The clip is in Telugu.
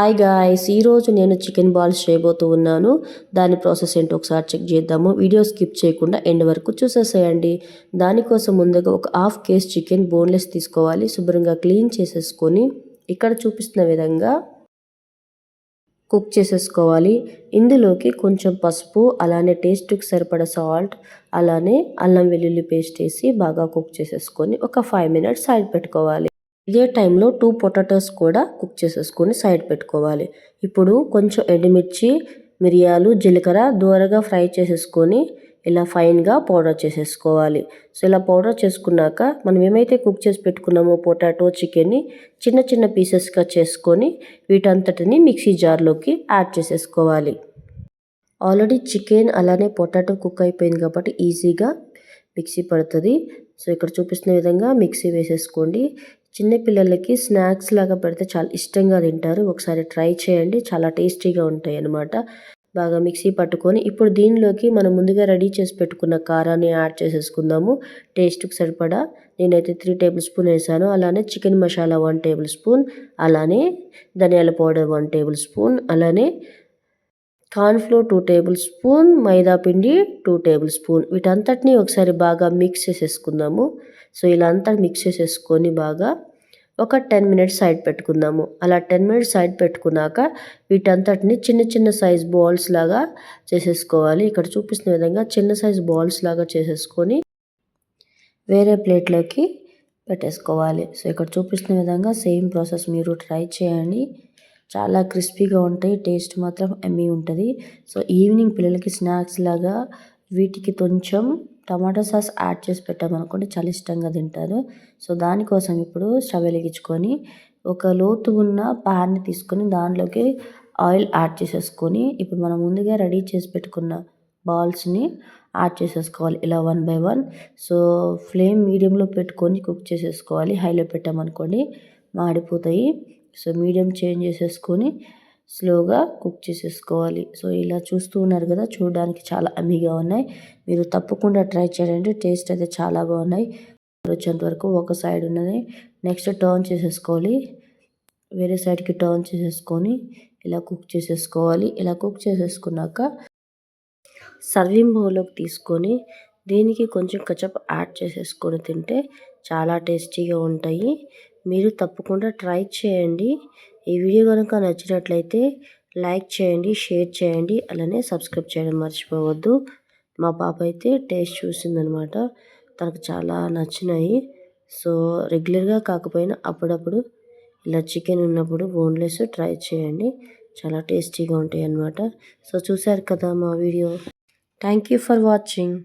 హాయ్ గాయస్ ఈరోజు నేను చికెన్ బాల్స్ చేయబోతూ ఉన్నాను. దాని ప్రాసెస్ ఏంటో ఒకసారి చెక్ చేద్దాము. వీడియో స్కిప్ చేయకుండా ఎండ్ వరకు చూసేసేయండి. దానికోసం ముందుగా ఒక హాఫ్ కేస్ చికెన్ బోన్లెస్ తీసుకోవాలి. శుభ్రంగా క్లీన్ చేసేసుకొని ఇక్కడ చూపిస్తున్న విధంగా కుక్ చేసేసుకోవాలి. ఇందులోకి కొంచెం పసుపు అలానే టేస్ట్కి సరిపడ సాల్ట్ అలానే అల్లం వెల్లుల్లి పేస్ట్ వేసి బాగా కుక్ చేసేసుకొని ఒక ఫైవ్ మినిట్స్ సైడ్ పెట్టుకోవాలి. ఇదే టైంలో టూ పొటాటోస్ కూడా కుక్ చేసేసుకొని సైడ్ పెట్టుకోవాలి. ఇప్పుడు కొంచెం ఎండుమిర్చి మిరియాలు జీలకర్ర దూరగా ఫ్రై చేసేసుకొని ఇలా ఫైన్గా పౌడర్ చేసేసుకోవాలి. సో ఇలా పౌడర్ చేసుకున్నాక మనం ఏమైతే కుక్ చేసి పెట్టుకున్నామో పొటాటో చికెన్ని చిన్న చిన్న పీసెస్గా చేసుకొని వీటంతటిని మిక్సీ జార్లోకి యాడ్ చేసేసుకోవాలి. ఆల్రెడీ చికెన్ అలానే పొటాటో కుక్ అయిపోయింది కాబట్టి ఈజీగా మిక్సీ పడుతుంది. సో ఇక్కడ చూపిస్తున్న విధంగా మిక్సీ వేసేసుకోండి. చిన్నపిల్లలకి స్నాక్స్ లాగా పెడితే చాలా ఇష్టంగా తింటారు. ఒకసారి ట్రై చేయండి. చాలా టేస్టీగా ఉంటాయి అన్నమాట. బాగా మిక్సీ పట్టుకొని ఇప్పుడు దీనిలోకి మనం ముందుగా రెడీ చేసి పెట్టుకున్న కారాన్ని యాడ్ చేసేసుకుందాము. టేస్ట్కి సరిపడా. నేనైతే త్రీ టేబుల్ స్పూన్ వేసాను. అలానే chicken masala one table spoon. అలానే ధనియాల పౌడర్ వన్ టేబుల్ స్పూన్. అలానే కార్న్ఫ్లోర్ టూ టేబుల్ స్పూన్ మైదా పిండి టూ టేబుల్ స్పూన్. వీటంతటిని ఒకసారి బాగా మిక్స్ చేసేసుకుందాము. సో ఇలా అంతా మిక్స్ చేసేసుకొని బాగా ఒక టెన్ మినిట్స్ సైడ్ పెట్టుకుందాము. అలా టెన్ మినిట్స్ సైడ్ పెట్టుకున్నాక వీటంతటిని చిన్న చిన్న సైజ్ బాల్స్ లాగా చేసేసుకోవాలి. ఇక్కడ చూపిస్తున్న విధంగా చిన్న సైజ్ బాల్స్ లాగా చేసేసుకొని వేరే ప్లేట్లోకి పెట్టేసుకోవాలి. సో ఇక్కడ చూపిస్తున్న విధంగా సేమ్ ప్రాసెస్ మీరు ట్రై చేయండి. చాలా క్రిస్పీగా ఉంటాయి టేస్ట్ మాత్రం ఎమ్మీ ఉంటుంది. సో ఈవినింగ్ పిల్లలకి స్నాక్స్ లాగా వీటికి కొంచెం టమాటో సాస్ యాడ్ చేసి పెట్టామనుకోండి చాలా ఇష్టంగా తింటారు. సో దానికోసం ఇప్పుడు స్టవ్ వెలిగించుకొని ఒక లోతు ఉన్న ప్యాన్ని తీసుకొని దానిలోకి ఆయిల్ యాడ్ చేసేసుకొని ఇప్పుడు మనం ముందుగా రెడీ చేసి పెట్టుకున్న బాల్స్ని యాడ్ చేసేసుకోవాలి ఇలా one by one. So flame మీడియంలో పెట్టుకొని కుక్ చేసేసుకోవాలి. హైలో పెట్టామనుకోండి మాడిపోతాయి. సో మీడియం చేంజ్ చేసేసుకొని స్లోగా కుక్ చేసేసుకోవాలి. సో ఇలా చూస్తూ ఉన్నారు కదా చూడడానికి చాలా అమ్మిగా ఉన్నాయి. మీరు తప్పకుండా ట్రై చేయండి టేస్ట్ అయితే చాలా బాగున్నాయి. వచ్చేంత వరకు ఒక సైడ్ ఉన్నది. నెక్స్ట్ టర్న్ చేసేసుకోవాలి. వేరే సైడ్కి టర్న్ చేసేసుకొని ఇలా కుక్ చేసేసుకోవాలి. ఇలా కుక్ చేసేసుకున్నాక సర్వింగ్ బౌల్లోకి తీసుకొని దీనికి కొంచెం కచప్ యాడ్ చేసేసుకొని తింటే చాలా టేస్టీగా ఉంటాయి. మీరు తప్పకుండా ట్రై చేయండి. ఈ వీడియో కనుక నచ్చినట్లయితే లైక్ చేయండి షేర్ చేయండి అలానే సబ్స్క్రైబ్ చేయడం మర్చిపోవద్దు. మా పాప అయితే టేస్ట్ చూసిందనమాట. తనకు చాలా నచ్చినాయి. సో రెగ్యులర్గా కాకపోయినా అప్పుడప్పుడు ఇలా చికెన్ ఉన్నప్పుడు బోన్లెస్ ట్రై చేయండి. చాలా టేస్టీగా ఉంటాయి అన్నమాట సో చూశారు కదా మా video. Thank you for watching.